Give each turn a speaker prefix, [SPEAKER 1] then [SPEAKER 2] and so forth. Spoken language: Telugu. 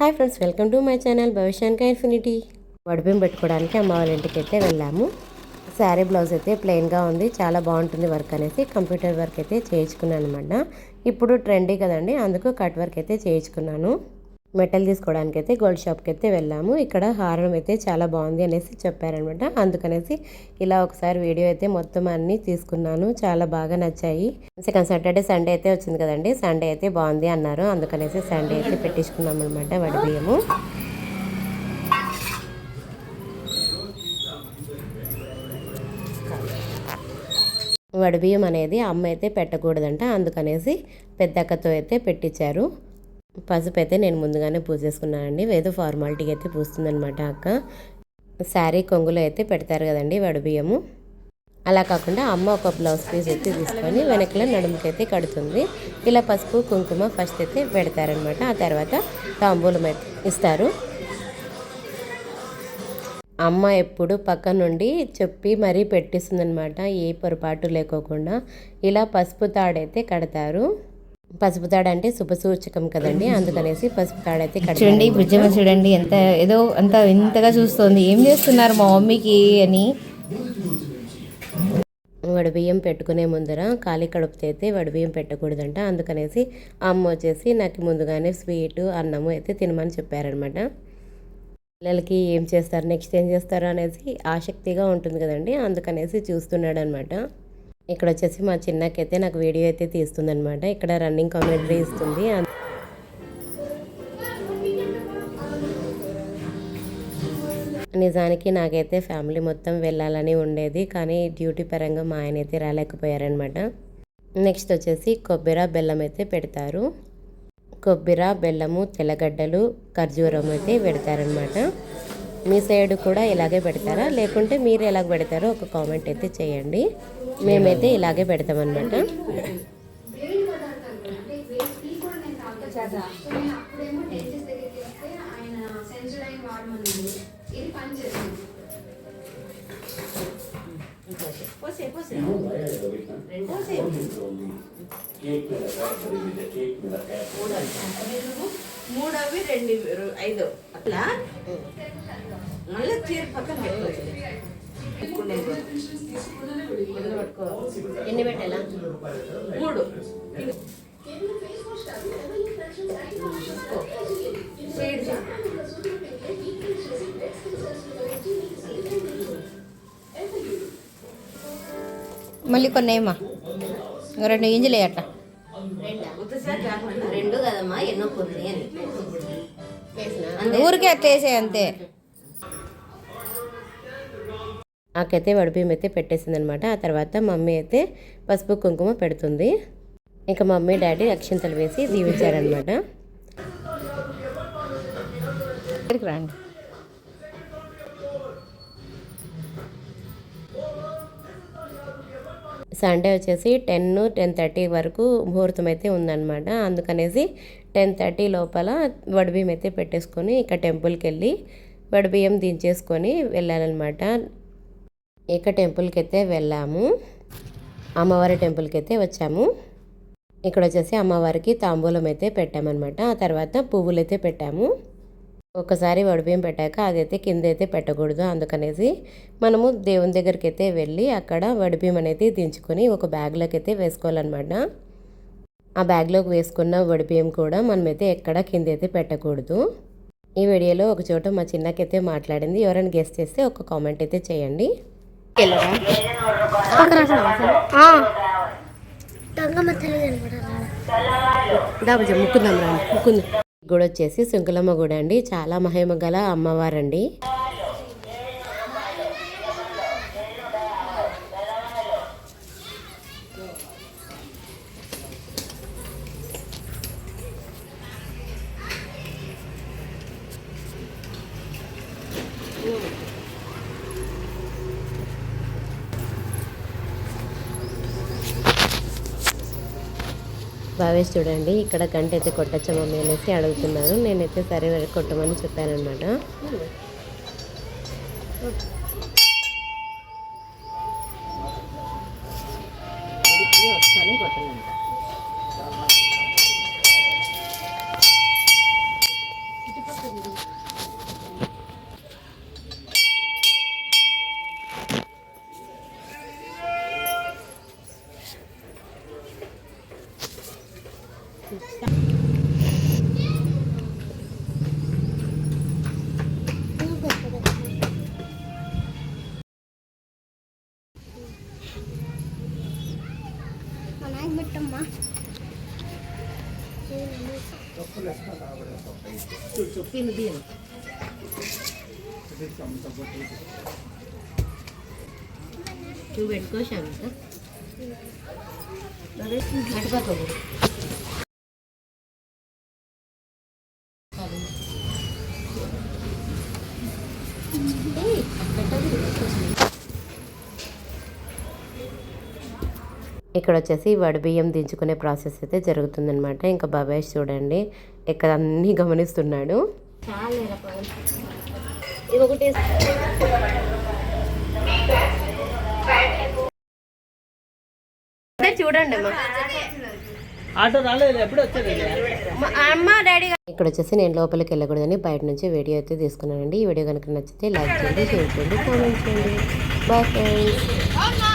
[SPEAKER 1] Hi friends welcome to my channel భవిష్యానికి infinity. వడిపింపు పెట్టుకోవడానికి అమ్మ వాళ్ళ ఇంటికి అయితే వెళ్ళాము. శారీ బ్లౌజ్ అయితే ప్లెయిన్గా ఉంది. చాలా బాగుంటుంది వర్క్ అనేసి కంప్యూటర్ వర్క్ అయితే చేయించుకున్నాను అనమాట ఇప్పుడు ట్రెండీ కదండి అందుకు కట్ వర్క్ అయితే చేయించుకున్నాను. మెటల్ తీసుకోవడానికి అయితే గోల్డ్ షాప్కి అయితే వెళ్ళాము. ఇక్కడ హారం అయితే చాలా బాగుంది అనేసి చెప్పారనమాట. అందుకనేసి ఇలా ఒకసారి వీడియో అయితే మొత్తం అన్ని తీసుకున్నాను. చాలా బాగా నచ్చాయి. సెకండ్ సాటర్డే సండే అయితే వచ్చింది కదండి. సండే అయితే బాగుంది అన్నారు. అందుకనేసి సండే అయితే పెట్టించుకున్నాం అనమాట వడి బియ్యము. వడి బియ్యం అనేది అమ్మ అయితే పెట్టకూడదంట. అందుకనేసి పెద్దక్కతో అయితే పెట్టించారు. పసుపు అయితే నేను ముందుగానే పూసేసుకున్నానండి ఏదో ఫార్మాలిటీకి అయితే పూస్తుందనమాట అక్క. శారీ కొంగులో అయితే పెడతారు కదండి వడబియ్యము అలా కాకుండా అమ్మ ఒక బ్లౌజ్ పీస్ అయితే తీసుకొని వెనకల నడుముకైతే కడుతుంది. ఇలా పసుపు కుంకుమ ఫస్ట్ అయితే పెడతారనమాట ఆ తర్వాత తాంబూలం అయితే ఇస్తారు. అమ్మ ఎప్పుడు పక్క నుండి చెప్పి మరీ పెట్టిస్తుందనమాట ఏ పొరపాటు లేకోకుండా ఇలా పసుపు తాడైతే కడతారు. పసుపు తాడు అంటే శుభసూచకం కదండి. అందుకనేసి పసుపు తాడైతే
[SPEAKER 2] చూడండి
[SPEAKER 1] కడతారు
[SPEAKER 2] బుజ్జమ్మ చూడండి ఎంత ఏదో అంత ఇంతగా చూస్తుంది. ఏం చేస్తున్నారు మా మమ్మీకి అని?
[SPEAKER 1] వడబియ్యం పెట్టుకునే ముందర ఖాళీ కడుపుతో అయితే వడబియ్యం పెట్టకూడదంట. అందుకనేసి అమ్మ వచ్చేసి నాకు ముందుగానే స్వీటు అన్నము అయితే తినమని చెప్పారనమాట. పిల్లలకి ఏం చేస్తారు నెక్స్ట్ ఏం చేస్తారు అనేసి ఆసక్తిగా ఉంటుంది కదండి. అందుకనేసి చూస్తున్నాడు అనమాట ఇక్కడ వచ్చేసి మా చిన్నకైతే నాకు వీడియో అయితే తీస్తుంది అనమాట ఇక్కడ రన్నింగ్ కామెంటరీ ఇస్తుంది. నిజానికి నాకైతే ఫ్యామిలీ మొత్తం వెళ్ళాలని ఉండేది కానీ డ్యూటీ పరంగా మా ఆయన అయితే రాలేకపోయారనమాట నెక్స్ట్ వచ్చేసి కొబ్బరి బెల్లం అయితే పెడతారు. కొబ్బరి బెల్లము తెల్లగడ్డలు ఖర్జూరం అయితే పెడతారనమాట మీ సైడ్ కూడా ఇలాగే పెడతారా? లేకుంటే మీరు ఎలాగ పెడతారో ఒక కామెంట్ అయితే చేయండి. మేమైతే ఇలాగే పెడతామన్నమాట.
[SPEAKER 3] మూడవి రెండు ఐదు అట్లా? మళ్ళీ చీర పక్కన పెట్టుకోవచ్చు.
[SPEAKER 1] ఎన్ని పెట్టాలా?
[SPEAKER 3] మూడు.
[SPEAKER 2] మళ్ళీ కొన్ని ఏమా ఇంకా రెండు గింజలు వేయట
[SPEAKER 1] రెండా కదమ్మా ఎన్నో కొన్ని అని.
[SPEAKER 2] ఊరికే అట్లా వేసే అంతే.
[SPEAKER 1] నాకైతే వడిబియ్యం అయితే పెట్టేసింది అనమాట ఆ తర్వాత మమ్మీ అయితే పసుపు కుంకుమ పెడుతుంది. ఇంకా మమ్మీ డాడీ అక్షింతలు వేసి దీవించారనమాట.
[SPEAKER 2] రండి.
[SPEAKER 1] సండే వచ్చేసి టెన్ టెన్ థర్టీ వరకు ముహూర్తం అయితే ఉందన్నమాట. అందుకనేసి టెన్ థర్టీ లోపల వడిబియ్యం అయితే పెట్టేసుకొని ఇక టెంపుల్కి వెళ్ళి వడిబియ్యం దించేసుకొని వెళ్ళాలన్నమాట. ఇక టెంపుల్కి అయితే వెళ్ళాము. అమ్మవారి టెంపుల్కి అయితే వచ్చాము. ఇక్కడ వచ్చేసి అమ్మవారికి తాంబూలం అయితే పెట్టామన్నమాట. ఆ తర్వాత పువ్వులు అయితే పెట్టాము. ఒకసారి వడిబియ్యం పెట్టాక అదైతే కింద అయితే పెట్టకూడదు. అందుకనేసి మనము దేవుని దగ్గరికి అయితే వెళ్ళి అక్కడ వడిబియ్యం అనేది దించుకొని ఒక బ్యాగ్లోకి అయితే వేసుకోవాలన్నమాట. ఆ బ్యాగ్లోకి వేసుకున్న వడిబియ్యం కూడా మనమైతే ఎక్కడ కింద అయితే పెట్టకూడదు. ఈ వీడియోలో ఒక చోట మా చిన్నకైతే మాట్లాడింది. ఎవరైనా గెస్ట్ చేస్తే ఒక కామెంట్ అయితే చేయండి. ముక్కుందాం రండి ముక్కుందాం. గుడి వచ్చేసి శంకులమ్మ గుడి అండి చాలా మహిమ గల అమ్మవారండి. భావేష్ చూడండి ఇక్కడ గంట అయితే కొట్టచ్చా మమ్మీ అనేసి అడుగుతున్నారు. నేనైతే సరే కొట్టమని చెప్పానమాట
[SPEAKER 3] కొట్టాలంట చూపింది దీని
[SPEAKER 1] నువ్వు పెట్టుకోసావు ఇంకా నరేష్ అటుకోకూడదు ఇక్కడ వచ్చేసి వడి బియ్యం దించుకునే ప్రాసెస్ అయితే జరుగుతుందనమాట ఇంకా బాబాయ్ చూడండి ఇక్కడ అన్నీ గమనిస్తున్నాడు. చూడండి అమ్మా
[SPEAKER 4] ఆటో రాలేదు ఎప్పుడు వచ్చేది
[SPEAKER 1] అమ్మ డాడీ ఇక్కడ వచ్చేసి నేను లోపలికి వెళ్ళకూడదని బయట నుంచి వీడియో అయితే తీసుకున్నానండి. ఈ వీడియో కనుక నచ్చితే లైక్ చేయండి షేర్ చేయండి కామెంట్ చేయండి. Bye friends.